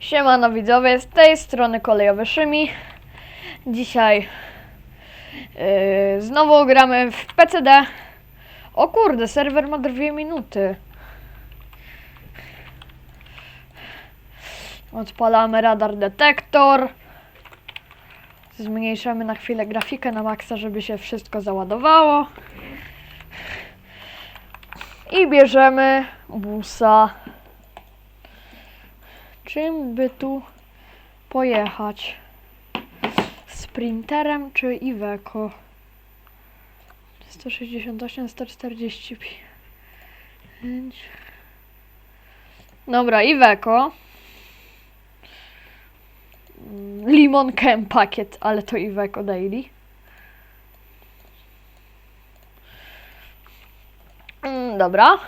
Siemano widzowie, z tej strony kolejowy Szymi. Dzisiaj yy, znowu gramy w PCD. O kurde, serwer ma dwie minuty. Odpalamy radar detektor. Zmniejszamy na chwilę grafikę na maksa, żeby się wszystko załadowało. I bierzemy busa. Czym by tu pojechać? Sprinterem czy Iveco? 168, 145. Dobra, Iveco. Limon Chem pakiet, ale to Iveco Daily. Mm, Dobra.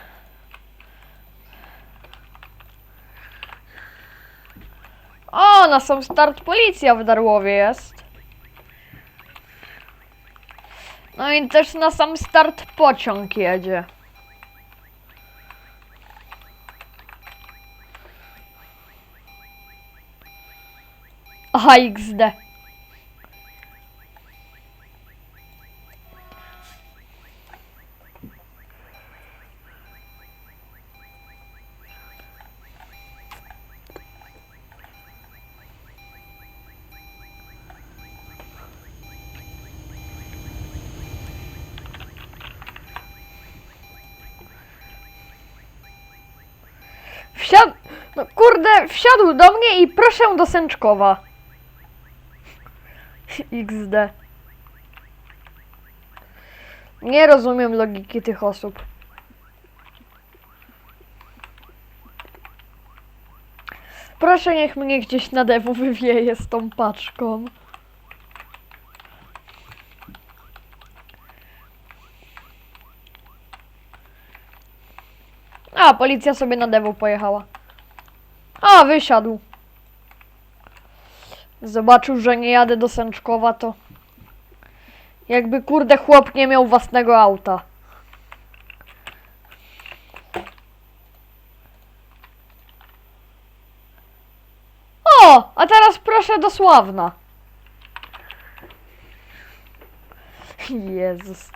O, na sam start policja w Darłowie jest. No i też na sam start pociąg jedzie. Aha, XD. Wsiadł, no kurde, wsiadł do mnie i proszę do Sęczkowa. XD. Nie rozumiem logiki tych osób. Proszę, niech mnie gdzieś na dewu wywieje z tą paczką. A, policja sobie na dewu pojechała. A, wysiadł. Zobaczył, że nie jadę do Sęczkowa, to... Jakby kurde chłop nie miał własnego auta. O, a teraz proszę do Sławna. Jezus.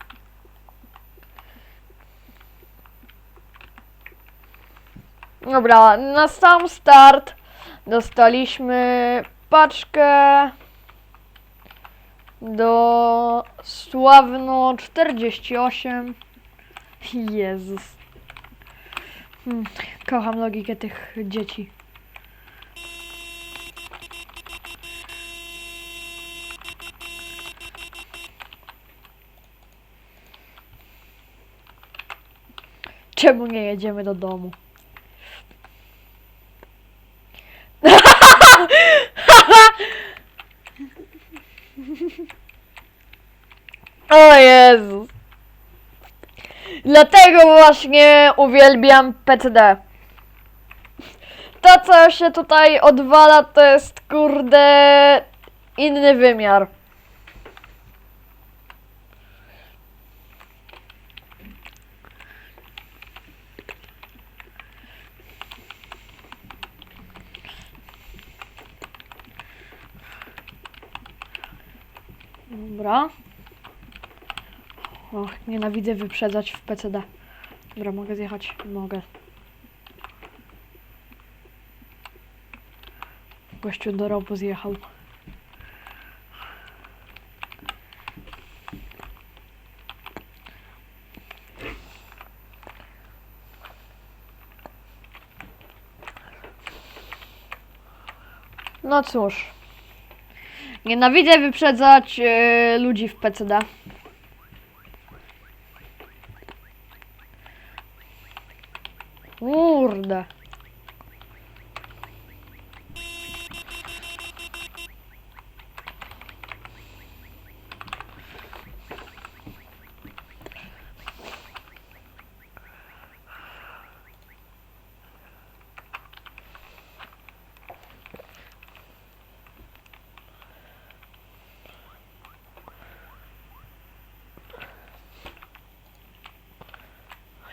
Dobra, na sam start dostaliśmy paczkę do Sławno 48. Jezus. Hmm, kocham logikę tych dzieci. Czemu nie jedziemy do domu? O Jezus. Dlatego właśnie uwielbiam PCD. To, co się tutaj odwala, to jest kurde inny wymiar. Dobra. Och, nienawidzę wyprzedzać w PCD. Dobra, mogę zjechać? Mogę. Gościu do robu zjechał. No cóż. Nienawidzę wyprzedzać e, ludzi w PCD.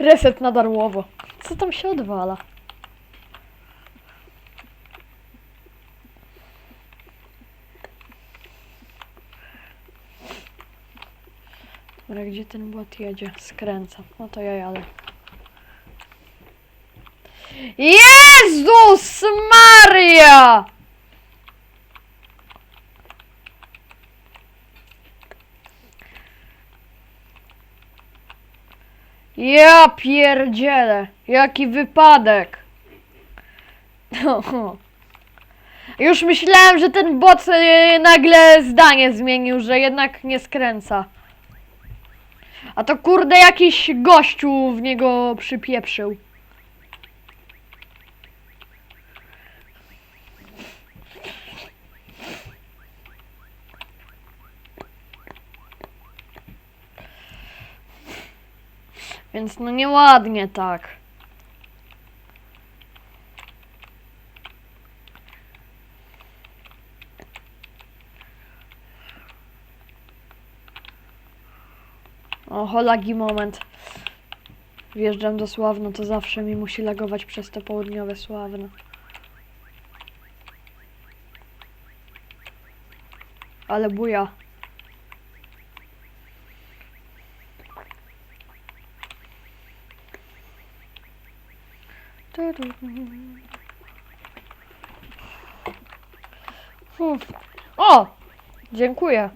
Reset na darłowo. Co tam się odwala? Dobra, gdzie ten błot jedzie? Skręcam. No to ja jadę. Jezus Maria! Ja pierdzielę! Jaki wypadek! Już myślałem, że ten bot e, nagle zdanie zmienił, że jednak nie skręca. A to kurde jakiś gościu w niego przypieprzył. Więc no nieładnie tak. O, lagi moment. Wjeżdżam do Sławno, to zawsze mi musi lagować przez te południowe Sławno. Ale buja. O! Dziękuję.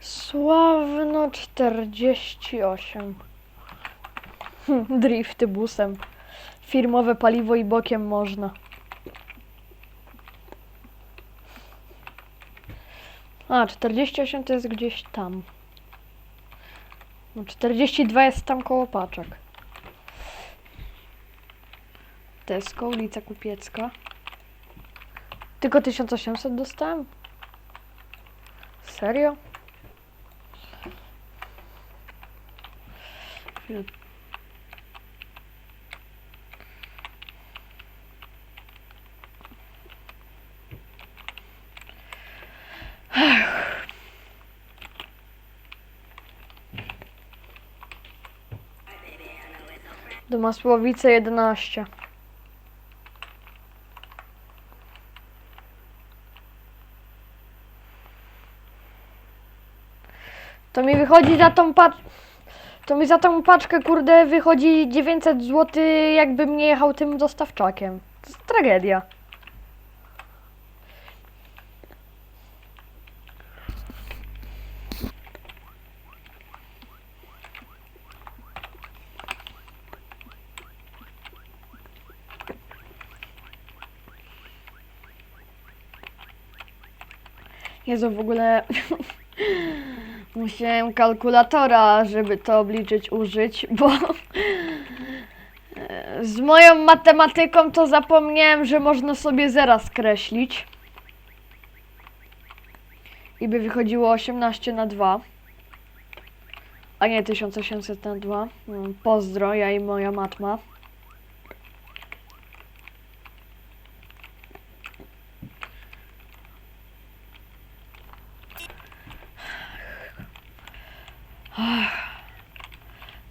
Sławno 48. Hm, Drifty busem. Firmowe paliwo i bokiem można. A, 48 to jest gdzieś tam. No 42 jest tam koło paczek. Tesco, ulica Kupiecka. Tylko 1800 dostałem? Serio? Do Masłowice 11. To mi wychodzi za tą paczkę. To mi za tą paczkę, kurde, wychodzi 900 zł, jakbym nie jechał tym dostawczakiem. To jest tragedia. Jezu, w ogóle musiałem kalkulatora, żeby to obliczyć, użyć, bo z moją matematyką to zapomniałem, że można sobie zera skreślić. I by wychodziło 18 na 2. A nie 1800 na 2. Mm, Pozdro, ja i moja matma.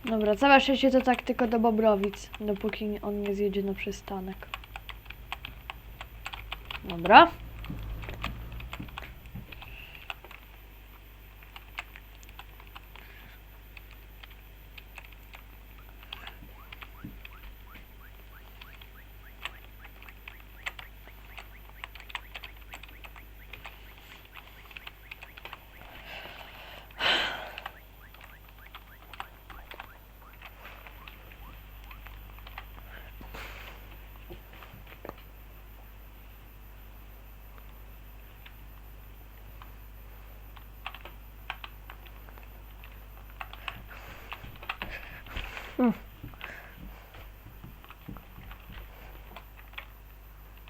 Dobra, całe szczęście to tak tylko do Bobrowic, dopóki on nie zjedzie na przystanek. Dobra.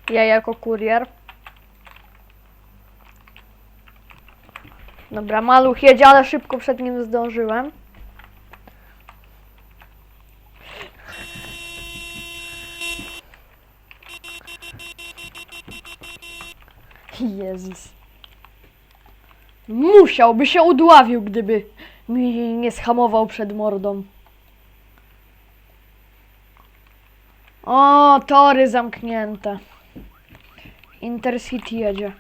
Ja jako kurier. Dobra, maluch jedzie, ale szybko przed nim zdążyłem. Jezus. Musiałby się udławił, gdyby mi nie schamował przed mordą. O, tory zamknięte. Intercity jedzie.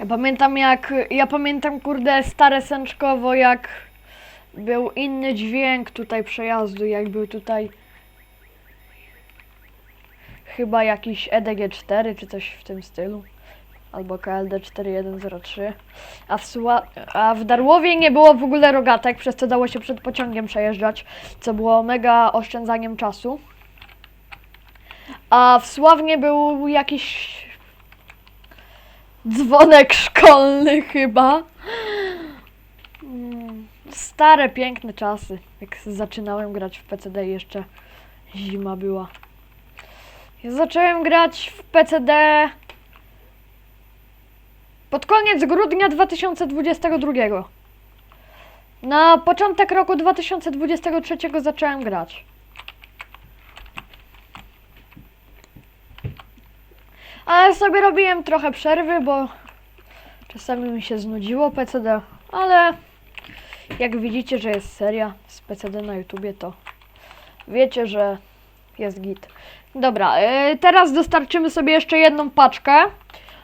Ja pamiętam jak, ja pamiętam kurde stare Sęczkowo jak był inny dźwięk tutaj przejazdu, jak był tutaj chyba jakiś E EDG4 czy coś w tym stylu. Albo KLD 4103. A w, Sła- a w Darłowie nie było w ogóle rogatek, przez co dało się przed pociągiem przejeżdżać, co było mega oszczędzaniem czasu. A w Sławnie był jakiś dzwonek szkolny chyba. Stare, piękne czasy, jak zaczynałem grać w PCD jeszcze zima była. Ja zacząłem grać w PCD pod koniec grudnia 2022. Na początek roku 2023 zacząłem grać. Ale sobie robiłem trochę przerwy, bo czasami mi się znudziło PCD, ale jak widzicie, że jest seria z PCD na YouTubie, to wiecie, że jest git. Dobra, yy, teraz dostarczymy sobie jeszcze jedną paczkę.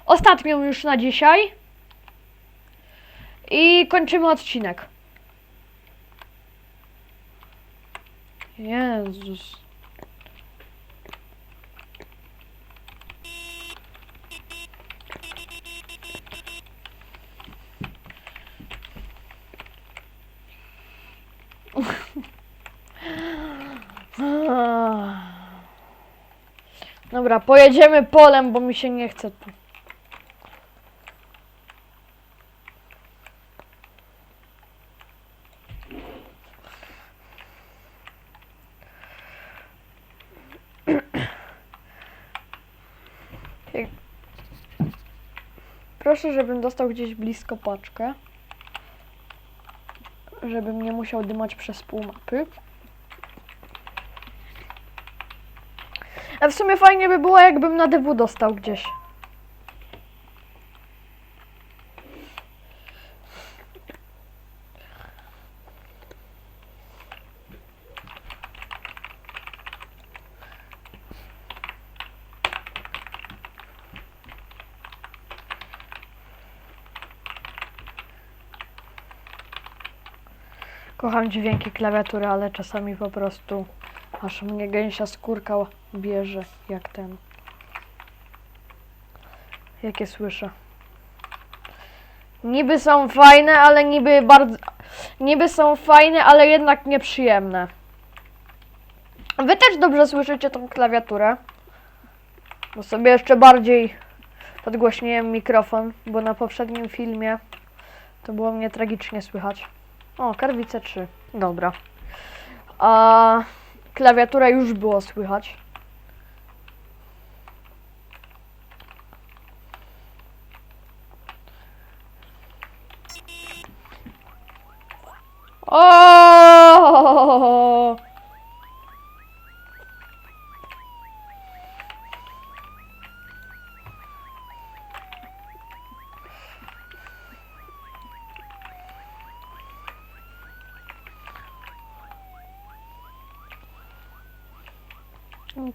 Ostatnią już na dzisiaj. I kończymy odcinek. Jezus. Dobra, pojedziemy polem, bo mi się nie chce tu. Proszę, żebym dostał gdzieś blisko paczkę. Żebym nie musiał dymać przez pół mapy. A w sumie fajnie by było, jakbym na DW dostał gdzieś. Kocham dźwięki klawiatury, ale czasami po prostu aż mnie gęsia skórka bierze, jak ten. Jakie słyszę. Niby są fajne, ale niby bardzo. Niby są fajne, ale jednak nieprzyjemne. Wy też dobrze słyszycie tą klawiaturę. Bo sobie jeszcze bardziej podgłośniłem mikrofon, bo na poprzednim filmie to było mnie tragicznie słychać. O, karwice 3. Dobra. A klawiatura już było słychać. O!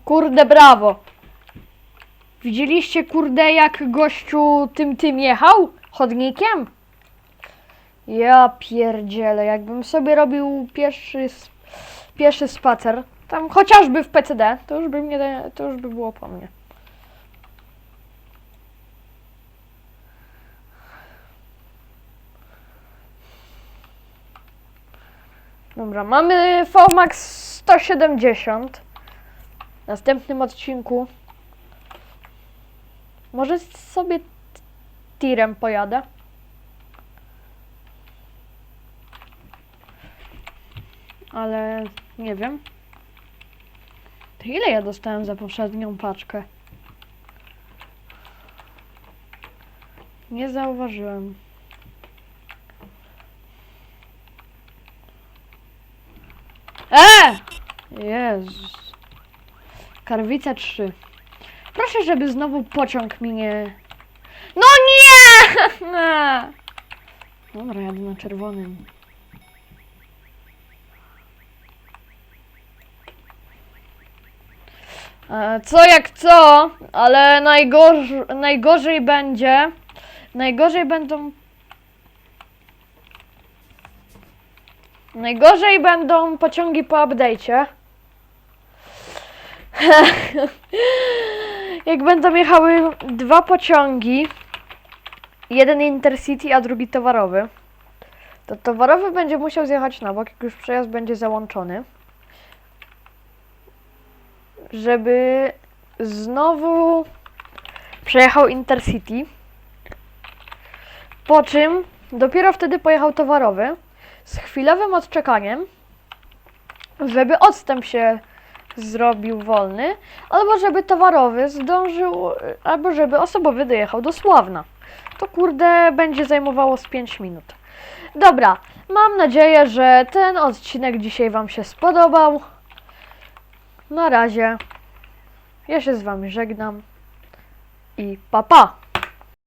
Kurde, brawo. Widzieliście, kurde, jak gościu tym tym jechał? Chodnikiem? Ja pierdzielę, jakbym sobie robił pierwszy, pierwszy spacer, tam chociażby w PCD, to już by mnie, to już by było po mnie. Dobra, mamy VMAX 170. Następnym odcinku może sobie tirem pojadę. Ale nie wiem. To ile ja dostałem za poprzednią paczkę? Nie zauważyłem. E! Jezus. Karwica 3. Proszę, żeby znowu pociąg mi nie... No nie! Dobra, jadę na czerwonym. E, Co jak co, ale najgorzej, najgorzej będzie. Najgorzej będą. Najgorzej będą pociągi po update'cie. jak będą jechały dwa pociągi, jeden Intercity, a drugi towarowy, to towarowy będzie musiał zjechać na bok, jak już przejazd będzie załączony żeby znowu przejechał Intercity. Po czym dopiero wtedy pojechał towarowy z chwilowym odczekaniem, żeby odstęp się zrobił wolny, albo żeby towarowy zdążył, albo żeby osobowy dojechał do Sławna. To kurde będzie zajmowało z 5 minut. Dobra, mam nadzieję, że ten odcinek dzisiaj Wam się spodobał. Na razie. Ja się z wami żegnam. I pa pa!